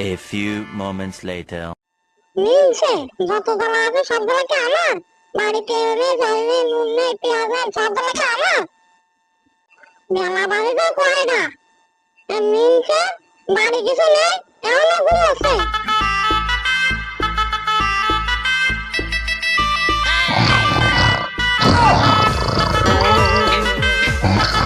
A few moments later. মিলছে? যত বেলা আছে সব আমার। বাড়িতে এনে যাইবে নুন নেই পেঁয়াজ নেই সব বেলা কি আমার। বেলা বাড়িতে করে না। মিলছে? বাড়ি কিছু নেই এমন ঘুমাচ্ছে আহ কিছু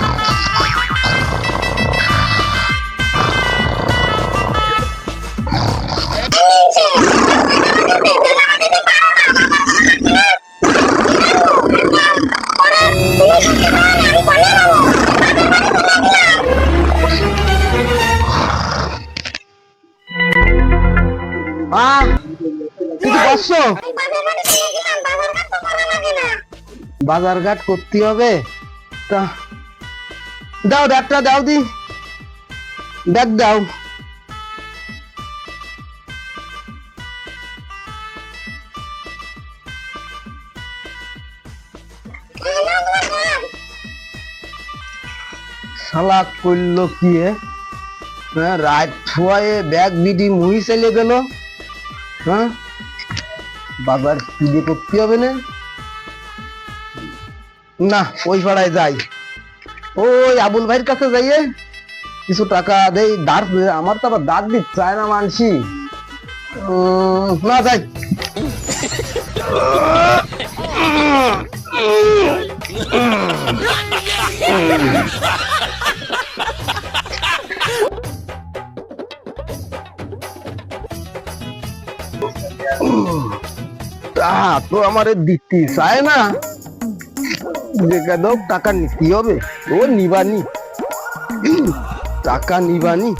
বাজার ঘাট করতে হবে। তা দাও ব্যাগটা দাও দি। ব্যাগ দাও। শালা করল কি হ্যাঁ রাত ছুয়ায়ে ব্যাগ বিডি মুহি চলে গেল। হ্যাঁ? বাবার পুজো করতে হবে না? না, ওই পাড়ায় যাই। ওই আবুল ভাইয়ের কাছে যাইয়ে কিছু টাকা দেই, দাঁড় আমার তো আবার দাঁত দিতে চায় না মানসি। না যাই। তা তো আমার দিতে, চায় না? দেখা দাও, টাকা নিতে হবে? ও নিবানি। টাকা নিবানি।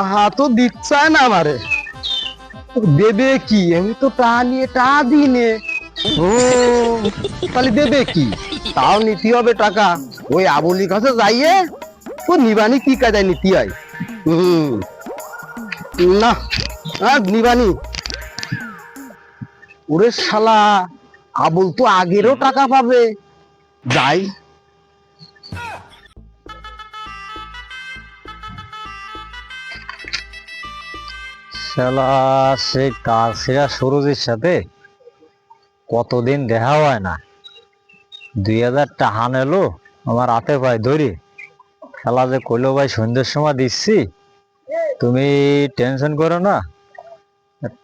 তাহা তো দিচ্ছে না আমারে। দেবে কি? আমি তো টা নিয়ে টা দিই নে ও, তাহলে দেবে কি? তাও নিতে হবে টাকা। ওই আবুলির কাছে যাইয়ে, ও নিবানি কি কাজায় নিতে হয়? না, আর নিবানি। ওরে শালা, আবুল তো আগেরও টাকা পাবে। যাই। শালা, সে কাছেরা সরোজের সাথে কতদিন দেখা হয় না। দুই হাজার টাহান এলো আমার হাতে পায়ে ধরি। খেলা যে কইলো, ভাই, সন্ধ্যের সময় দিচ্ছি। তুমি টেনশন করো না।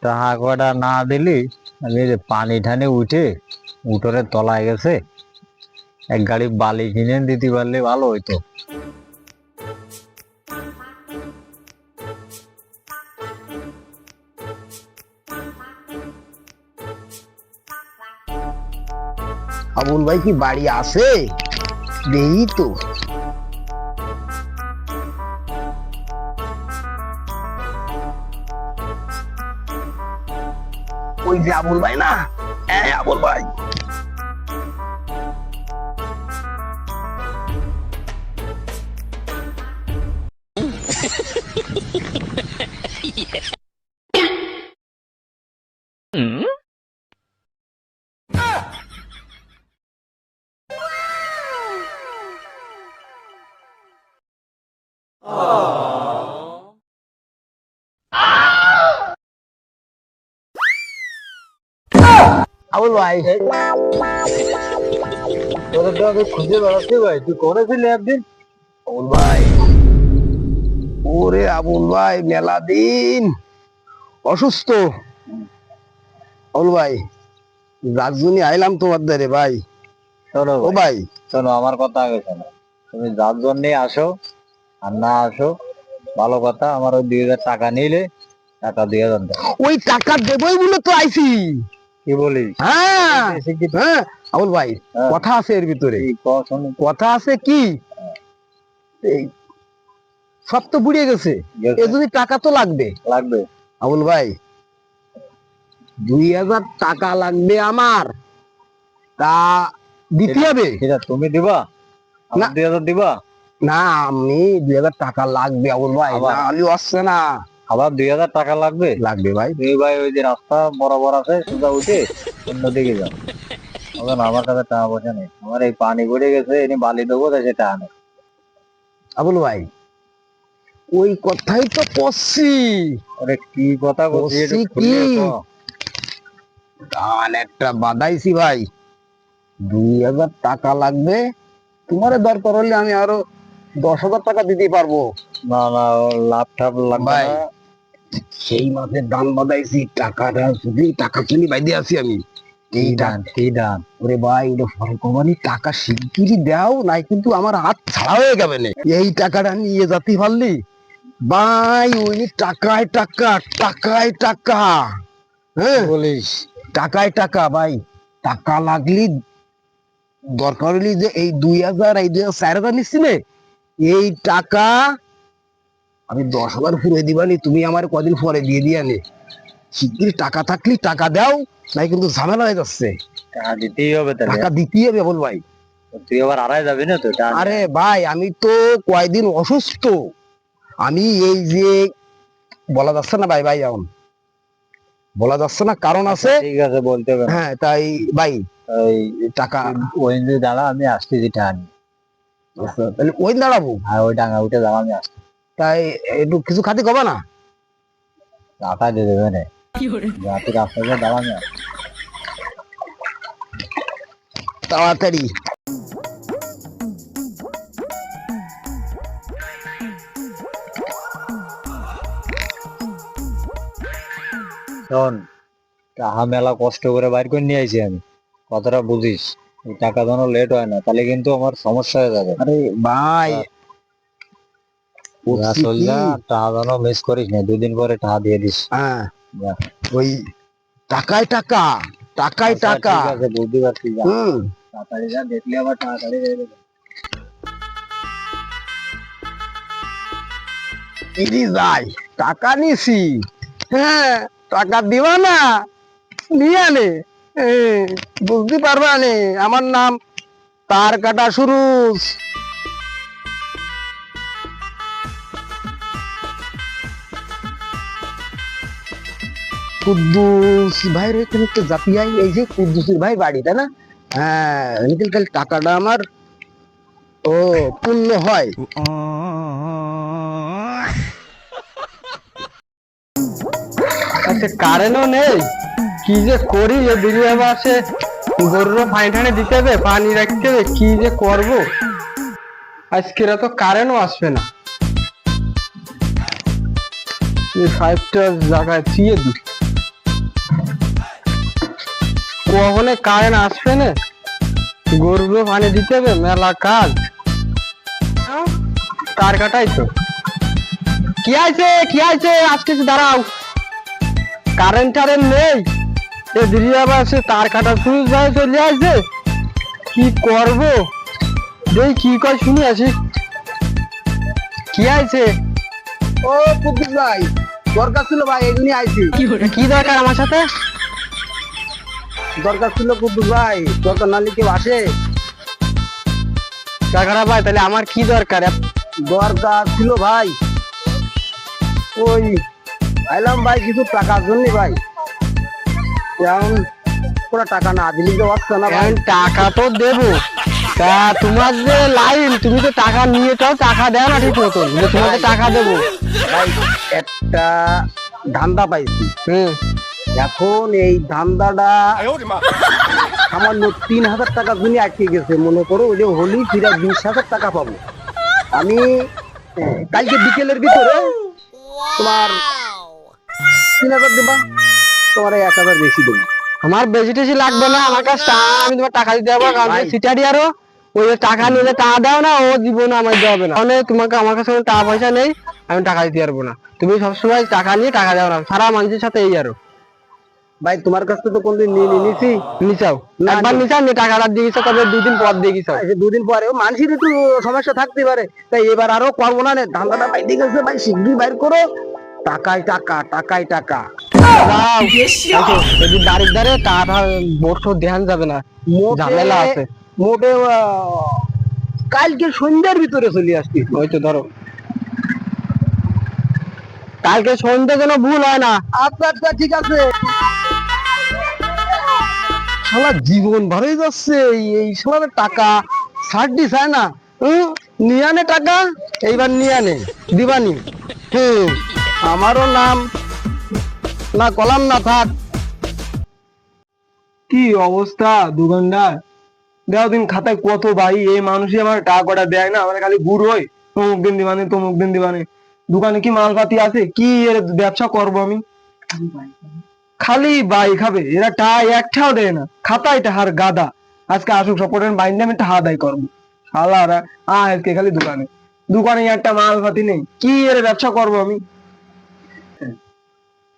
টাকা কয়টা না দিলি, আমি যে পানি ঠানি উঠে উঠোরে তলায় গেছে, এক গাড়ি বালি কিনে দিতে পারলে ভালো হইতো। আবুল ভাই কি বাড়ি আছে দেই তো ওই যে আবুল ভাই না হ্যাঁ আবুল ভাই আবুল ভাই। খুঁজে বেড়াচ্ছি ভাই। তুই করেছিলি একদিন? আবুল ভাই। ওরে আবুল ভাই মেলা দিন। অসুস্থ। আবুল ভাই আইলাম তোমার দ্বারে ভাই। শোনো ও ভাই, শোনো আমার কথা আগে শোনো। তুমি যার জন্যে আসো আর না আসো ভালো কথা আমার ওই দুই হাজার টাকা নিলে টাকা দুই হাজার ওই টাকা দেবই বলে তো আইছি। কি বলিস? হ্যাঁ হ্যাঁ আবুল ভাই হ্যাঁ। কথা আছে এর ভিতরে। কথা আছে কি? সব তো বুড়িয়ে গেছে। গেছে? এ যদি টাকা তো লাগবে। লাগবে। আবুল ভাই দুই হাজার টাকা লাগবে আমার। তা দিতে হবে? সেটা তুমি দিবা? না। দুই হাজার দিবা? না আমি দুই হাজার টাকা লাগবে আবুল ভাই? না হলে আসছে না। আবার দুই হাজার টাকা লাগবে? লাগবে ভাই। তুমি ভাই ওই যে রাস্তা বরাবর আছে সোজা উঠে অন্যদিকে যাও। হবে না আমার কাছে টাকা পয়সা নেই। আমার এই পানি পড়ে গেছে এনে বালি দেবো তাই আবুল ভাই ওই কথাই তো আরে কি কথা বলছি একটু কি? তো। একটা বাদাইছি ভাই। দুই হাজার টাকা লাগবে তোমার দরকার হলে আমি আরও দশ হাজার টাকা দিতে পারব। না না লাভ টাভ লাগবে সেই মাসে দান বাদাইছি টাকাটা শুধু টাকা কিনি বাইদে আছি আমি। কি এই দান কি দান ওরে ভাই ওটা ফরকমানি টাকা শিগগিরই দাও নাই কিন্তু আমার হাত ছাড়া হয়ে যাবে না। এই টাকাটা নিয়ে যাতে পারলি? ভাই ওই টাকায় টাকা টাকায় টাকা। হ্যাঁ? বলিস? টাকায় টাকা ভাই। টাকা লাগলি দরকার হলি যে এই দুই হাজার এই দুই হাজার চার হাজার নিচ্ছি এই টাকা আমি দশ হাজার ফুরে দিবানি তুমি আমার কদিন পরে দিয়ে দিয়ে নে শিগগির টাকা থাকলি টাকা দাও নাই কিন্তু ঝামেলা হয়ে যাচ্ছে। টাকা দিতেই হবে টাকা দিতেই হবে বল ভাই। তুই আবার আড়াই যাবি না তো আরে ভাই আমি তো কয়দিন অসুস্থ। আমি এই যে বলা যাচ্ছে না ভাই ভাই এখন। বলা যাচ্ছে না কারণ আছে। ঠিক আছে বলতে হবে। হ্যাঁ তাই ভাই ওই টাকা। ওই দাঁড়া আমি আসতেছি টাকা নিয়ে। আচ্ছা, তাহলে ওই দাঁড়াবো। আর ওই ডাঙা উঠে দাঁড়া আমি আসছি তাই একটু কিছু খাতে কবা না? টাকা দিয়ে দেবে না রাতে রাস্তা দিয়ে দাঁড়া তাড়াতাড়ি। শোন টাকা মেলা কষ্ট করে বাইর করে নিয়ে আইছি আমি। কথাটা বুঝিস এই টাকা যেন লেট হয় না তাহলে কিন্তু আমার সমস্যা হয়ে যাবে। আরে ভাই টাকা মিস করিস না দুদিন পরে টাকা দিয়ে দিস। হ্যাঁ ওই টাকায় টাকা টাকায় আচ্ছা, টাকা। বুঝতে পারছি হুম। তাড়াতাড়ি যা দেখলে আবার তাড়াতাড়ি দিয়ে যাই টাকা নিছি। হ্যাঁ টাকা দিবা না নিয়ে নে এ, বুঝতে পারবা নে আমার নাম তার কাটা সুরুজ। কুদ্দুস ভাইয়ের এখানে জাপিয়াই এই যে কুদ্দুসের ভাই বাড়ি, তাই না? হ্যাঁ খালি টাকাটা আমার। ও পূর্ণ হয়। আচ্ছা কারেন্টও নেই? কি যে করি যে বিরিয়া বাসে গরুর টানি দিতে হবে পানি রাখতে হবে, কি যে করব? আজকে তো কারেন্টও আসবে না। ফাইভটা জায়গায় থিয়ে দি কখনে কারেন্ট আসবে না? গরুগুলো পানি দিতে হবে মেলা কাজ। তার কাটাই তো। কি আছে কি আছে আজকে দাঁড়াও। কারেন্ট টারেন্ট নেই। এ দিদি আবার সে তার কাটা শুরু যায় চলে আসছে। কি করব? দেই কি কয় শুনি আসি। কি আছে ও কুদ্দুস ভাই দরকার ছিল ভাই এমনি আইছি। কি দরকার আমার সাথে? দরকার ছিল কুদ্দুস ভাই দরকার নালে কেউ আসে। কাকারা ভাই তাহলে আমার কি দরকার? দরকার ছিল ভাই ওই আইলাম ভাই কিছু টাকার জন্য ভাই। এখন পুরো টাকা না দিলে তো আসছে না ভাই। টাকা তো দেবো। তা তোমার যে লাইন তুমি তো টাকা নিয়ে যাও টাকা দেও না ঠিক মতো তোমাকে টাকা দেবো। ভাই একটা ধান্দা পাইছি। হুম। এখন এই ধান্দাটা সামান্য তিন হাজার টাকা জন্য আটকে গেছে মনে করো ওই যে হোলি ফিরা বিশ হাজার টাকা পাবো। আমি কালকে বিকেলের ভিতরে তোমার তিন হাজার দেবা তোমার এক হাজার বেশি দেবো। আমার বেশি টেশি লাগবে না আমার কাছে আমি তোমার টাকা দিতে পারব কারণ সিটারি আরও ওই টাকা নিলে টাকা দাও না ও জীবনে আমার দিতে হবে না মানে তোমাকে আমার কাছে টাকা পয়সা নেই আমি টাকা দিতে পারব না। তুমি সবসময় টাকা নিয়ে টাকা দাও না সারা মানুষের সাথে এই আরও। ভাই তোমার কাছ থেকে তো কোনদিন নিয়ে নি নিছি। নিচাও একবার নিচাও নিয়ে টাকাটা দিয়ে গেছো তবে দুদিন পর দিয়ে গেছো দুদিন পরে মানুষের একটু সমস্যা থাকতে পারে। তাই এবার আরও করব না নে, ধান্দাটা বাইরে গেছে ভাই শিগগিরই বাইর করো। টাকাই টাকা টাকাই টাকা। বাড়ির ধারে টাকা ভোট ফোট ধ্যান যাবে না। ঝামেলা আছে। মোটে কালকে সন্ধ্যার ভিতরে চলে আসছি ওই তো ধরো। কালকে সন্ধ্যে যেন ভুল হয় না। আচ্ছা আচ্ছা ঠিক আছে। শালা জীবন ভরে যাচ্ছে এই- শালার টাকা। ছাড় চায় না। হুম, নিয়ে আনে টাকা এইবার নিয়ে আনে। দিবানি। হুম। আমারও নাম। না কলাম না থাক। কি অবস্থা দোকানদার? দেও দিন খাতায় কত ভাই এই মানুষই আমার টাকা কটা দেয় না আমার খালি গুড় হয়। অমুক দিন দিবানে তমুক দিন দিবানে। দোকানে কি মালপাতি আছে? কি এর ব্যবসা করব আমি? খালি বাই খাবে, এরা টা একটাও দেয় না। খাতায় টাহার গাদা। আজকে আসুক সপোর্টের বাইন্দে আমি টাহা আদায় করব। শালারা, আজকে খালি দোকানে। দোকানে একটা মাল মালপাতি নেই। কি এর ব্যবসা করব আমি?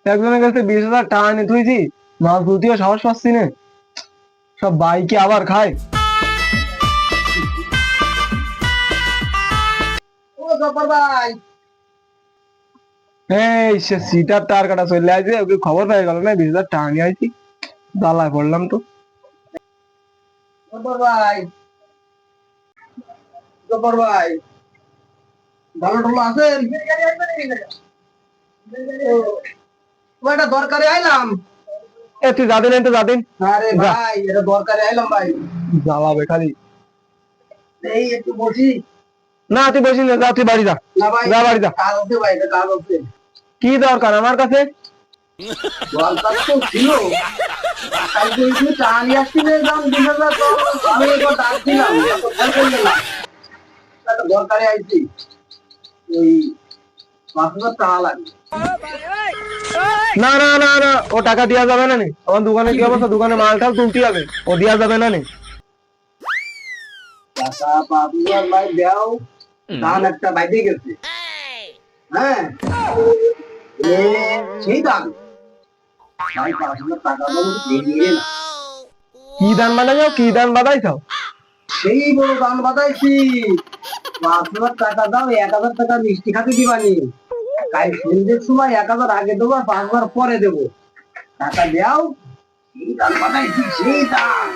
একজনের কাছে বিশ হাজার টাকা এনে থুইছি, মাল তুলতেও সাহস পাচ্ছি না। সব বাইকে আবার খায়? ও জব্বার ভাই! এই সে সিটার তার কাটা চলে আসছে ওকে খবর পেয়ে গেল না বিশ হাজার টাকা নিয়ে দালায় পড়লাম তো। জব্বার ভাই। জব্বার ভাই। ভালো টালো আছেন? ও দরকারে আইলাম। এ তুই যাদিন তো যাদিন আরে ভাই এটা দরকারে আইলাম ভাই। জ্বালাবে খালি। এই একটু বসি। না তুই বসি না যা তুই বাড়ি যা। না ভাই যা বাড়ি যা। কাজ আছে ভাই এটা আছে কি দরকার আমার কাছে? ছিল না দরকারে আইছি ওই পাঁচ হাজার টাকা লাগবে না না না না ও টাকা দেওয়া যাবে না নি। আমার দোকানে কি অবস্থা? দোকানে মাল টাল তুলতে হবে। ও দেওয়া যাবে না নি। টাকা পাঁচ হাজার ভাই দেও। ধান একটা বাইতে গেছে। হ্যাঁ? সেই দান। কি দান কি দান বানাইছো সেই বড় দান বানাইছি পাঁচ হাজার টাকা দাও এক হাজার টাকা মিষ্টি খাতে দিবানি কাল সন্ধ্যের সময় এক হাজার আগে দেবো আর পাঁচ হাজার পরে দেবো। টাকা দেও সেই দান সেই দান।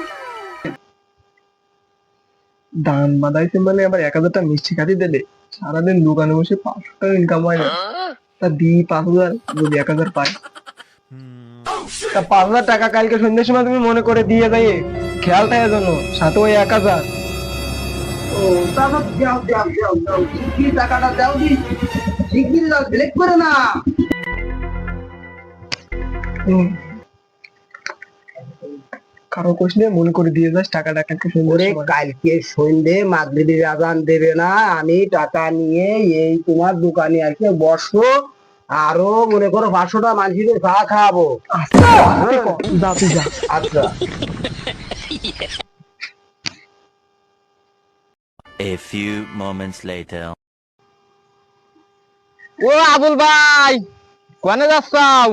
দান বানাইছে মানে আবার এক হাজার টাকা মিষ্টি খাতি দেবে সারাদিন দোকানে বসে পাঁচশো টাকা ইনকাম হয় না। তা দি পাঁচ হাজার যদি এক হাজার পাই তা পাঁচ হাজার টাকা কালকে সন্ধ্যের সময় তুমি মনে করে দিয়ে যাই খেয়াল থাকে জন্য সাথে ওই এক হাজার। ও তারপর দাও দাও দাও দাও কি টাকাটা দাও দি শিগগিরই দাও ব্রেক করে না। মনে করে দিয়ে যাস টাকাটা কালকে সময়। কালকে সন্ধে মাগরিবের আজান দেবে না আমি টাকা নিয়ে এই তোমার দোকানে এসে বসবো আরও মনে করো পাঁচশোটা মানুষের চা খাওয়াবো। আচ্ছা। A few moments later. ও আবুল ভাই কোনে যাচ্ছাও?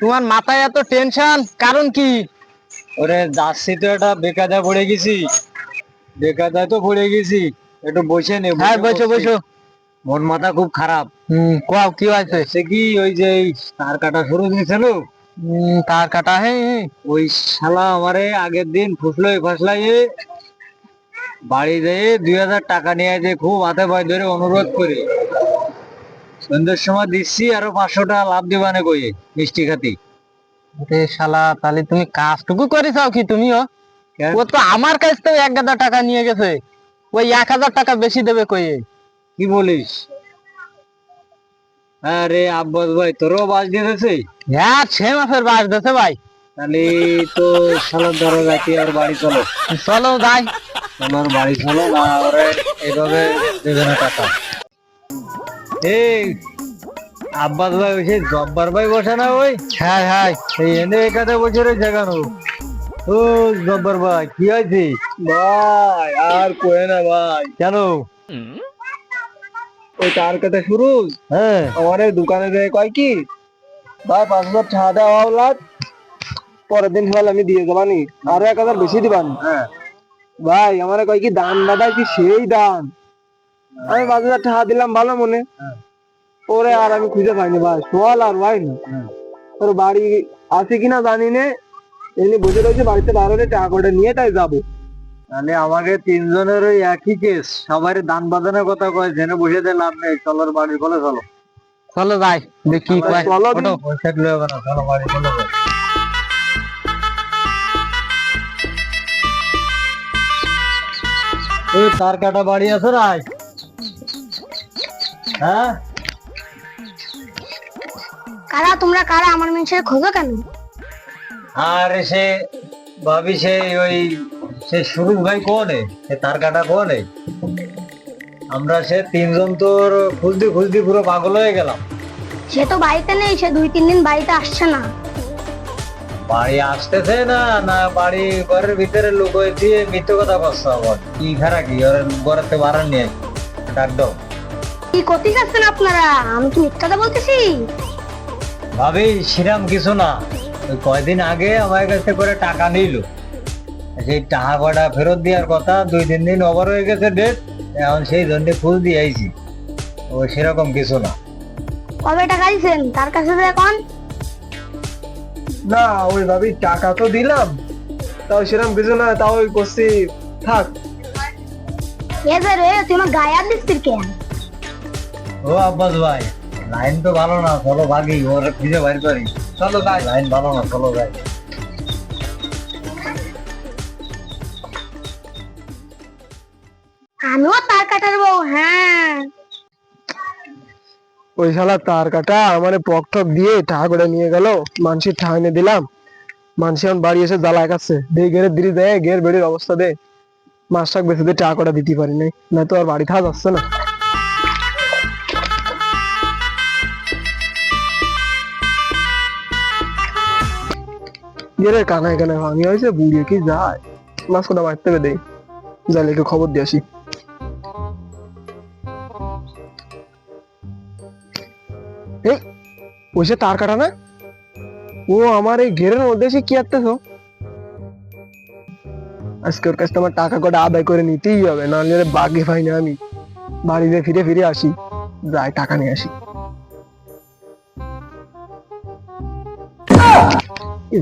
তোমার মাথায় এত টেনশন কারণ কি? ওরে যাচ্ছি তো একটা বেকায়দায় পড়ে গেছি। বেকায়দায় তো পড়ে গেছি। একটু বসে নে হ্যাঁ বসো বসো। মন মাথা খুব খারাপ। হুম। কোয়াও কি হয়েছে? সে কি ওই যে তার কাটা শুরু দিয়েছিল তার কাটা হে ওই শালা আমারে আগের দিন ফুসলাই ফাসলাই বাড়ি যেয়ে দুই হাজার টাকা নিয়ে যে খুব হাতে পায়ে ধরে অনুরোধ করে। সন্ধ্যের সময় দিচ্ছি আরও পাঁচশো টাকা লাভ দিবানে কই মিষ্টি খাতি। শালা তাহলে তুমি কাজটুকু করেছাও কি তুমিও ও তো আমার কাছ থেকে এক হাজার টাকা নিয়ে গেছে। ওই এক হাজার টাকা বেশি দেবে কই কি বলিস? আরে আব্বাস ভাই তোরও বাস দিতেছে হ্যাঁ ছে মাসের বাস দেছে ভাই। তাহলে তো শালার ধরো যাইতে আর বাড়ি চলো। চলো যাই। তোমার বাড়ি চলো না ওরে এইভাবে দেবে না টাকা। এই আব্বাস ভাই ওই সেই জব্বার ভাই বসে না ওই? হ্যাঁ হ্যাঁ। এই এনে একাতে বসে রয়েছে কেন? ও জব্বার ভাই কি হয়েছে? ভাই আর কোয়ে না ভাই। কেন? ওই তার কাছে শুরু। হ্যাঁ। আমার দোকানে যেয়ে কয় কি ভাই পাঁচ হাজার টাকা দেওয়া লাগ পরের দিন সকালে আমি দিয়ে যাবানি আরও এক হাজার বেশি দিবানি। হ্যাঁ। ভাই আমার কয় কি দান বাদাই কি সেই দান আমি পাঁচ হাজার টাকা দিলাম ভালো মনে। ওরে আর আমি খুঁজে পাইনি ভাই সোয়াল আর ভাই না ওর বাড়ি আছে কিনা জানি নে। এমনি বসে রয়েছে বাড়িতে বার হলে টাকা করে নিয়ে তাই যাব। তাহলে আমাকে তিনজনের ওই একই কেস সবার দান বাঁধানোর কথা কয় জেনে বসে দিয়ে লাভ নেই। চলো বাড়ি বলে চলো। চলো যাই দেখি কয় চলো ওঠো। পয়সা দিলে হবে না চলো যাই। এই তার কাটা বাড়ি আছে রাই হ্যাঁ? কারা তোমরা কারা? আমার মানুষের খোঁজো কেন? আর সে ভাবি সে ওই সে সুরুজ ভাই কোনে? সে তার কাটা কোনে? আমরা সে তিনজন তোর খুঁজতে খুঁজতে পুরো পাগল হয়ে গেলাম। সে তো বাড়িতে নেই সে দুই তিন দিন বাড়িতে আসছে না। বাড়ি আসতেছে না না বাড়ি ঘরের ভিতরে লোক দিয়ে মিথ্যে কথা করছে আবার। কি খারাপ কি? ওর ঘরের থেকে বাড়ান নিয়ে ডাক দাও। কি করতে চাচ্ছেন আপনারা? আমি কি মিথ্যা কথা বলতেছি? ভাবি সিরাম কিছু না। ওই কয়দিন আগে আমার কাছে করে টাকা নিল। সেই টাকা কটা ফেরত দেওয়ার কথা দুই তিন দিন ওভার হয়ে গেছে ডেট এখন সেই জন্য ফুল দিয়ে আইছি। ও সেরকম কিছু না। কবে টাকা দিয়েছেন তার কাছে তো এখন? না ওই ভাবি টাকা তো দিলাম তাও সেরকম কিছু না তাও ওই করছি থাক। এ যে রে তুই আমার গায়ে দিচ্ছিস কেন? ও আব্বাস ভাই লাইন তো ভালো না চলো ভাগি ওর খুঁজে বাইর করি। চলো যাই লাইন ভালো না চলো যাই ওই শালা তার কাটা আমার পক টক দিয়ে টাকা করে নিয়ে গেল। মানসির ঠাইনে দিলাম। মানসি এখন বাড়ি এসে জ্বালা কাছে দে গেরের দিদি দেয় গের বেড়ির অবস্থা দে। মাস টাক বেঁচে দিয়ে টাকা কটা দিতে পারি নাই। না তো আর বাড়ি থাকা যাচ্ছে না। গেরের কানায় কানায় ভাঙি হয়েছে বুড়িয়ে কি যায়? মাছ কটা হবে দেই যাইলে একটু খবর দিয়ে আসি। ওই সে তার কাটা না? ও আমার এই ঘেরের মধ্যে এসে কি আটতেছো আজকে ওর কাছ আমার টাকা কটা আদায় করে নিতেই হবে নাহলে ওরে বাকি পাই না আমি। বাড়িতে ফিরে ফিরে আসি যাই টাকা নিয়ে আসি।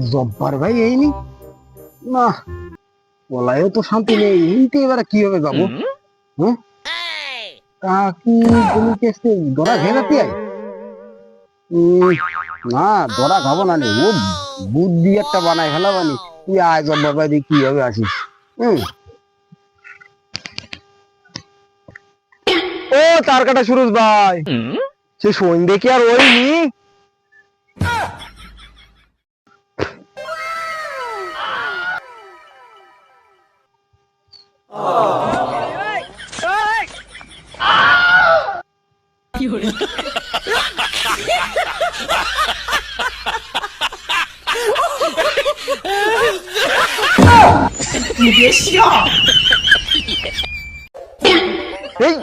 জব্বার ভাই এই নি। না বলায়ও তো শান্তি নেই এইতে এবার কীভাবে যাব হুম? কাকি তুমি কেসে দরা ঘেরাতে উম, না ধরা খাব না রে। ও বুদ্ধি একটা বানাই ফেলাবানি। তুই আয় বাবা দি কি হবে আসিস হুম। ও তার কাটা সুরজ ভাই। সে সন্ধ্যে কি আর ওইনি এই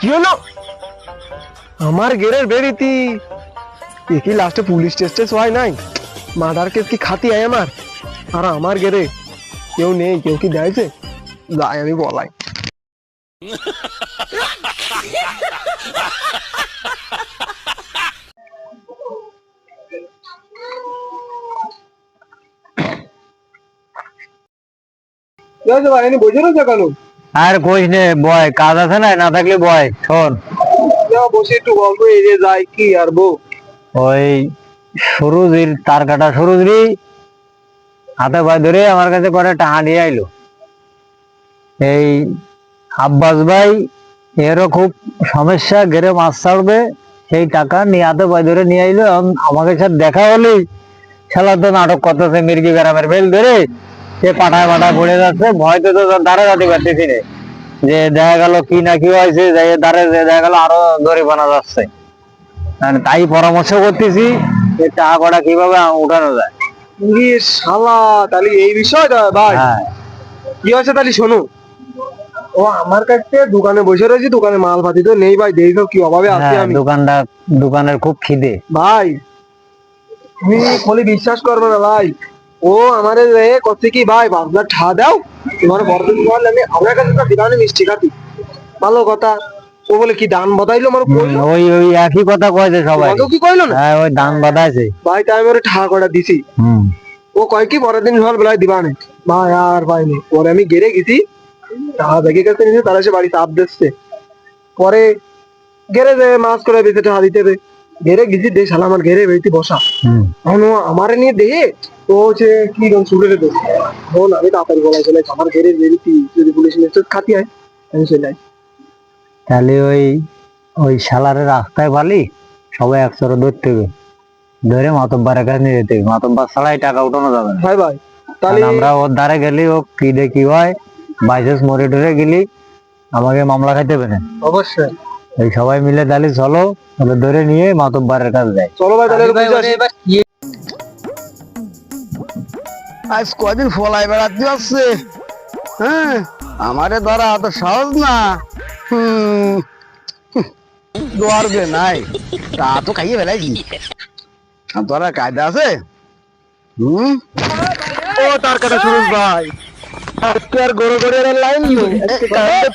কি হলো? আমার গেরের বেরিতি এ কি লাস্টে পুলিশ টেস্টে হয় নাই? মার্ডার কেস কি খাতি আয় আমার? আর আমার গেরে কেউ নেই কেউ কি দেয়ছে? যাই আমি বলাই। বসে রয়েছে কেন? আর কইস নে বয় কাজ আছে না? না থাকলে বয় শোন। বসে একটু গল্প এড়িয়ে যায় কি আর বউ? ওই সরুজির তার কাটা সরুজরি হাতে পায়ে ধরে আমার কাছে করে টাকা নিয়ে আইলো। এই আব্বাস ভাই এরও খুব সমস্যা গেরে মাছ ছাড়বে সেই টাকা নিয়ে হাতে পায়ে ধরে নিয়ে আইলো। আমাকে সাথে দেখা হলেই খেলা তো নাটক করতেছে মির্গি গ্রামের বেল ধরে। সে পাঠায় পাঠায় পড়ে যাচ্ছে। ভয়তে তো দাঁড়ে যাতে পারতেছি রে যে দেখা গেল কি না কি হয়েছে যে দাঁড়ে যে দেখা গেল আরও দড়ি বানা যাচ্ছে তাই পরামর্শ করতেছি যে টাকা কটা কীভাবে উঠানো যায়। শালা তাহলে এই বিষয়টা ভাই। হ্যাঁ। কি হয়েছে তাহলে শোনো। ও আমার কাছে দোকানে বসে রয়েছি দোকানে মাল পাতি তো নেই ভাই দেখো কি অভাবে আছি হ্যাঁ আমি। দোকানটা দোকানের খুব খিদে। ভাই তুমি বলে বিশ্বাস করবে না ভাই। ও আমারে রে করছে কি ভাই বাবলা ঠা দাও। তোমার বড়দিন বল আমি আমার কাছে তো দোকানে মিষ্টি খাতি ভালো কথা। ও বলে কি দান বদাইলো আমার ওই ওই একই কথা কয়েছে সবাই। তোমাকেও কি কইলো না? হ্যাঁ ওই দান ভাই তাই আমি ওরে করা দিছি। হুম। ও কয় কি বেলায় দিবানে ভাই আর পাইনি পরে আমি গেড়ে গেছি। টাকা ব্যাগে কাছে নিয়ে তারা বাড়িতে আপ দিচ্ছে পরে গেড়ে যে মাছ করে বেঁচে টাকা দিতে গেড়ে গেছি দে শালা আমার গেড়ে বেরিতে বসা। এখন নিয়ে দেহে তো হচ্ছে কি রকম রেখে বল আমি তাড়াতাড়ি বলাই চলে আমার বেরিতি যদি পুলিশ খাতি হয় আমি চলে তাহলে ওই ওই শালারে রাস্তায় পালি সবাই একসাথে ধরতে হবে। ধরে মাতব্বারের কাছে নিয়ে যেতে হবে। মাতব্বার ছাড়াই টাকা উঠানো যাবে না। ভাই ভাই তাহলে আমরা ওর দ্বারে গেলি ও কি দে কি হয় বাইশেষ মরে টরে গেলি আমাকে মামলা খাইতে হবে না। অবশ্যই। এই সবাই মিলে তাহলে চলো ওদের ধরে নিয়ে মাতব্বারের কাছে যাই। চলো ভাই তাহলে। আজ কদিন ফলাই বেড়াতে আসছে। হ্যাঁ আমারে ধরা অত সহজ না। হুম। দরবে নাই। তা তো খাইয়ে বেলাইছি আর তোরা কায়দা আছে? হুম? ও তার কাটা সুরজ ভাই। আজকে আর গড়ে গড়ে লাইন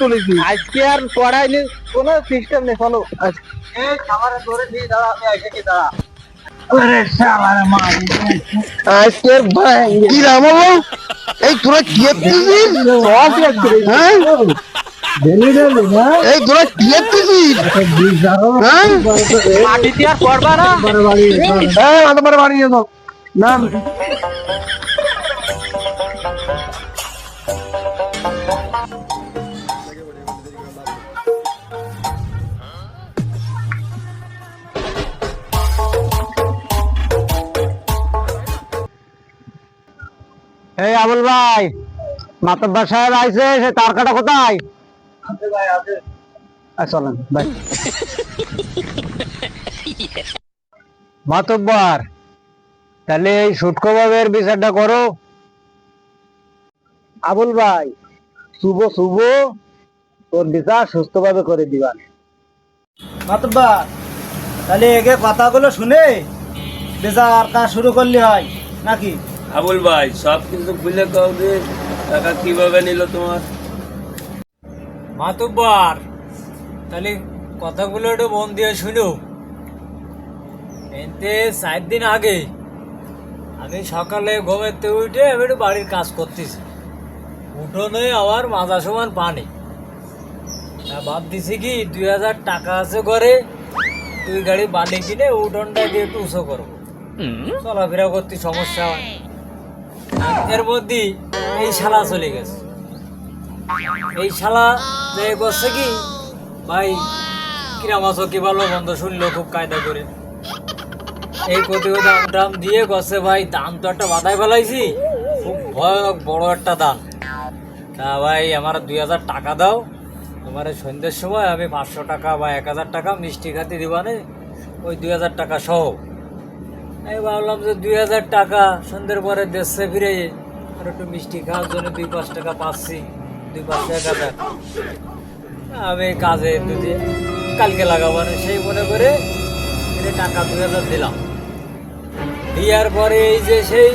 তুলেছি। আজকে আর পড়াইনি কোনো সিস্টেম নেই চলো আজকে ভাই। কি রাম এই তোরা কি হ্যাঁ? এই তোরা কি এসেছিস হ্যাঁ? হ্যাঁ আমার বাড়ি যেত না। এই আবুল ভাই মাতব্বার সাহেব আইছে সে তার কাটা কোথায় চলেন ভাই মাতব্বার তাহলে এই সুটকো বাবের বিচারটা করো। আবুল ভাই শুভ শুভ। তোর বিচার সুস্থভাবে করে দিবান মাতব্বার তাহলে এগে কথাগুলো শুনে বেজার কাজ শুরু করলে হয় নাকি? আবুল ভাই সব কিন্তু খুলে কাউ যে টাকা কীভাবে নিল তোমার? মাতুব্বার তাহলে কথাগুলো একটু মন দিয়ে শুনো। এতে চার দিন আগে আমি সকালে ঘুমেতে উঠে আমি একটু বাড়ির কাজ করতেছি। উঠোনে আবার মাজা সমান পানি। ভাবতেছি কি দুই হাজার টাকা আছে ঘরে তুই গাড়ি বালি কিনে উঠোনটা দিয়ে একটু উঁচু করব। চলাফেরা করতে সমস্যা হয়। এর মধ্যে এই শালা চলে গেছে। এই শালা যে করছে কি? ভাই, কিরাম আছো, কি ভালো বন্ধ শুনলো, খুব কায়দা করে। এই কতি দাম দিয়ে গছে ভাই, দাম তো একটা বাধাই ফেলাইছি। খুব ভয়ানক বড় একটা দাম। তা ভাই, আমার দুই হাজার টাকা দাও। তোমার সন্ধ্যের সময় আমি পাঁচশো টাকা বা এক হাজার টাকা মিষ্টি খাতে দিবানে ওই দুই হাজার টাকা সহ। আমি ভাবলাম যে দুই হাজার টাকা সন্ধ্যের পরে দেশে ফিরে আর একটু মিষ্টি খাওয়ার জন্য দুই পাঁচ টাকা পাচ্ছি। দুই পাঁচ টাকা আমি কাজে যদি কালকে লাগাবো না, সেই মনে করে টাকা দুই হাজার দিলাম। দেওয়ার পরে এই যে সেই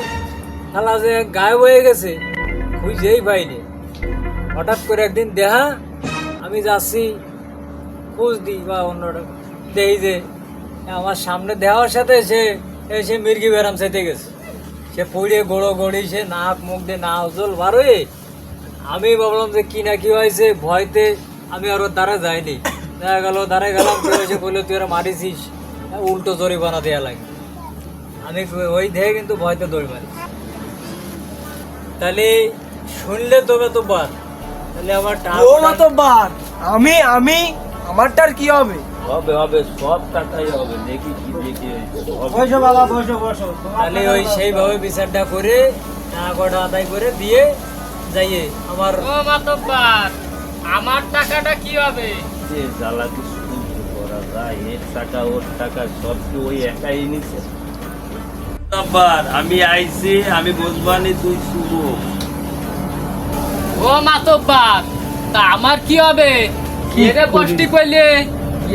খেলা যে গায়েব হয়ে গেছে, খুঁজেই পাইনি। হঠাৎ করে একদিন দেহা আমি যাচ্ছি, খোঁজ দিই বা অন্যটা দেই যে আমার সামনে দেওয়ার সাথে সে এসে মির্গি বেরাম চাইতে গেছে। সে পড়ে গোড়ো গড়ি সে নাক মুখ দিয়ে না উজল বার হয়ে আমি ভাবলাম যে কি না কি হয়েছে ভয়তে আমি আর দ্বারা যাইনি। দেখা গেল দ্বারা গেলাম কেউ এসে বলল তুই ওরা মারিছিস উল্টো জরিমানা দেওয়া লাগে। আমি ওই দেখে কিন্তু ভয়তে দৌড় মারি তাহলে শুনলে তবে তো বাদ তাহলে আমার আমি আমি আমারটার কি হবে? হবে হবে সব টাকাই হবে। দেখি কি দেখি বসো বাবা বসো বসো। তাহলে ওই সেইভাবে বিচারটা করে টাকা কটা আদায় করে দিয়ে যাইয়ে আমার ও মাতব্বার আমার টাকাটা কি হবে? যে জ্বালা কি করা যায় এর টাকা ওর টাকা সব কি ওই একাই নিছে? আবার আমি আইছি আমি বুঝবানি তুই শুভ। ও মাতব্বার তা আমার কি হবে? এরে বষ্টি কইলে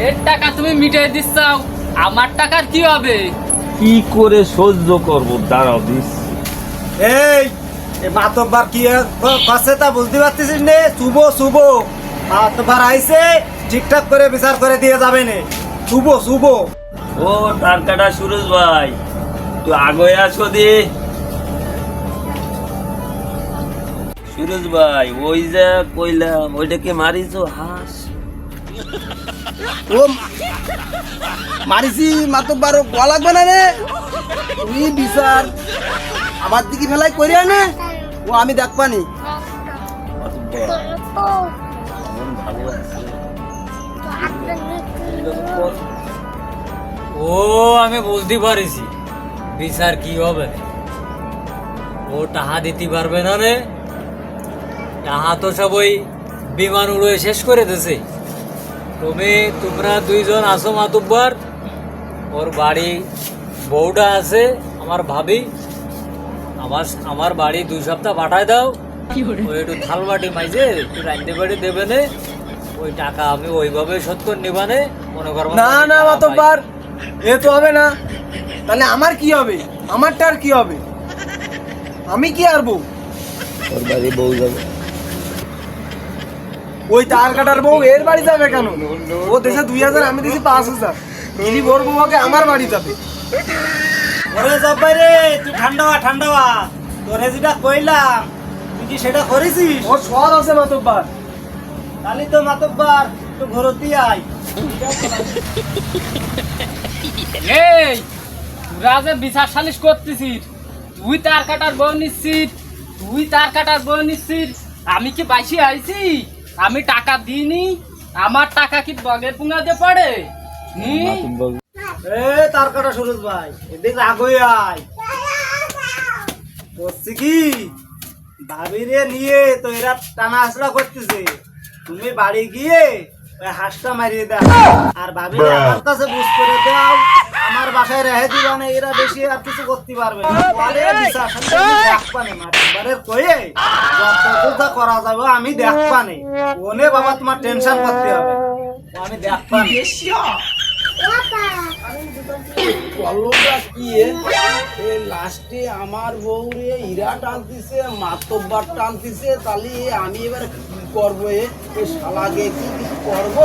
এর টাকা তুমি মিটিয়ে দিচ্ছাও আমার টাকার কি হবে? কি করে সহ্য করব? দাঁড়াও দিচ্ছি। এই এ মাতব্বার কি কাছে তা বুঝতে পারতেছিস নে? শুভ শুভ। মাতব্বার আইছে ঠিকঠাক করে বিচার করে দিয়ে যাবে নে। শুভ শুভ। ও টাকাটা সুরজ ভাই তুই আগে আসো দি। সুরজ ভাই ওই যে কইলাম ওইটাকে মারিছো? হাস। ও মারিছি মাতব্বার কোয়া লাগবে না রে। তুমি বিচার। আমার দিকে ফেলাই করিয়া নে। ও, আমি দেখবানি ও, আমি বুঝতে পারিছি। বিচার কি হবে? ও টাহা দিতে পারবে না রে। টাহা তো সব ওই বিমান উড়ে শেষ করে দিছে। তুমি তোমরা দুইজন আসো মাতুব্বার ওর বাড়ি বউটা আছে আমার ভাবি। আমার আমার বাড়ি দুই সপ্তাহ পাঠায় দাও। ওই একটু থাল বাটি মাইজে একটু রান্ধতে বাড়ি দেবে নে। ওই টাকা আমি ওইভাবে শোধ করে নিবানে মনে করব না না মাতব্বার এ তো হবে না। তাহলে আমার কি হবে? আমারটা আর কি হবে? আমি কি আরবো ওর বাড়ি বউ যাবে। ওই তার কাটার বউ এর বাড়ি যাবে কেন? ও দেশে দুই হাজার আমি দিছি পাঁচ হাজার। মিলি বোর বউকে আমার বাড়ি যাবে। ওরে জব্বাই রে তুই ঠান্ডা হওয়া ঠান্ডা হওয়া তোরে যেটা কইলাম তুই কি সেটা করেছিস? ওর সব আছে মাতব্বার। তাহলে তো মাতব্বার তো ঘরতি আয়। এই তোরা যে বিচার সালিশ করতেছিস তুই তার কাটার বউ নিচ্ছিস তুই তার কাটার বউ নিচ্ছিস আমি কি বাইসি আইছি? আমি টাকা দিইনি আমার টাকা কি বগের পুঙ্গাতে পড়ে? এ তার কাটা সুরজ ভাই এদিকে আগুই আয়। বলছি কি ভাবিরে নিয়ে তো এরা টানা আসলা করতেছে। তুমি বাড়ি গিয়ে ওই হাঁসটা মারিয়ে দাও। আর ভাবিরে আমার কাছে বুঝ করে দাও। বাসায় রেহে দিবা না এরা বেশি আর কিছু করতে পারবে না। কয়ে করা যাবে আমি দেখবানে। ওনে বাবা তোমার টেনশন করতে হবে। আমি লাস্টে আমার বউ রে হীরা টানতিছে মাতব্বার টানতিছে তাহলে আমি এবার কি করব এ? এ শালাকে কি করব?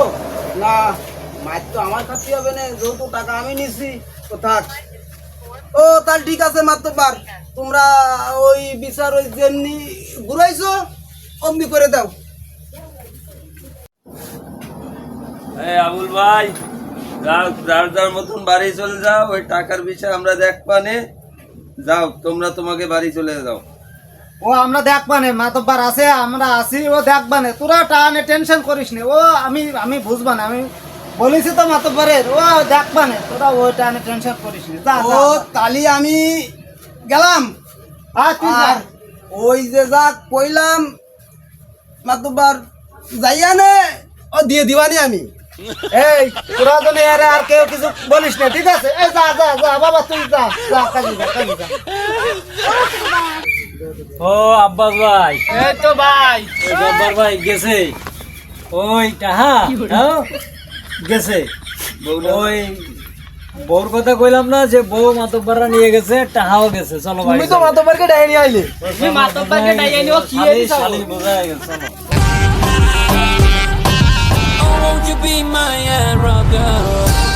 না মায়ের তো আমার খাতে হবে না যেহেতু টাকা আমি নিছি। থাক ও তাহলে ঠিক আছে মাতব্বার তোমরা ওই বিচার ওই যেমনি ঘুরাইছো অমনি করে দাও। আবুল ভাই যাও যার যার মতন বাড়ি চলে যাও ওই টাকার বিষয়ে আমরা দেখবানে। যাও তোমরা তোমাকে বাড়ি চলে যাও। ও আমরা দেখবানে মাতব্বার আছে আমরা আছি ও দেখবানে। তোরা টানে টেনশন করিস নে। ও আমি আমি বুঝবানে আমি বলেছি তো মাতব্বারের ও দেখবানে তোরা ও টানে টেনশন করিস নে। যা ও তালি আমি গেলাম। আর ওই যে যা কইলাম মাতুবার যাইয়া নে। ও দিয়ে দিবানি আমি। এই তোরা আরে আর কেউ কিছু বলিস না ঠিক আছে? এই যা যা যা বাবা তুই যা যা কাজে যা কাজে যা। ও আব্বাস ভাই। এই তো ভাই। জব্বার ভাই গেছে। ওই টাহা হ্যাঁ? গেছে। ওই বউর কথা কইলাম না যে বউ মাতব্বররা নিয়ে গেছে টাহাও গেছে। চলো ভাই তুমি তো মাতব্বারকে ডাই নিয়ে আইলে। তুমি মাতব্বারকে ডাইয়া নিও, কি এই শালি বোঝা গেছে চলো। Oh, Won't you be my arrow girl?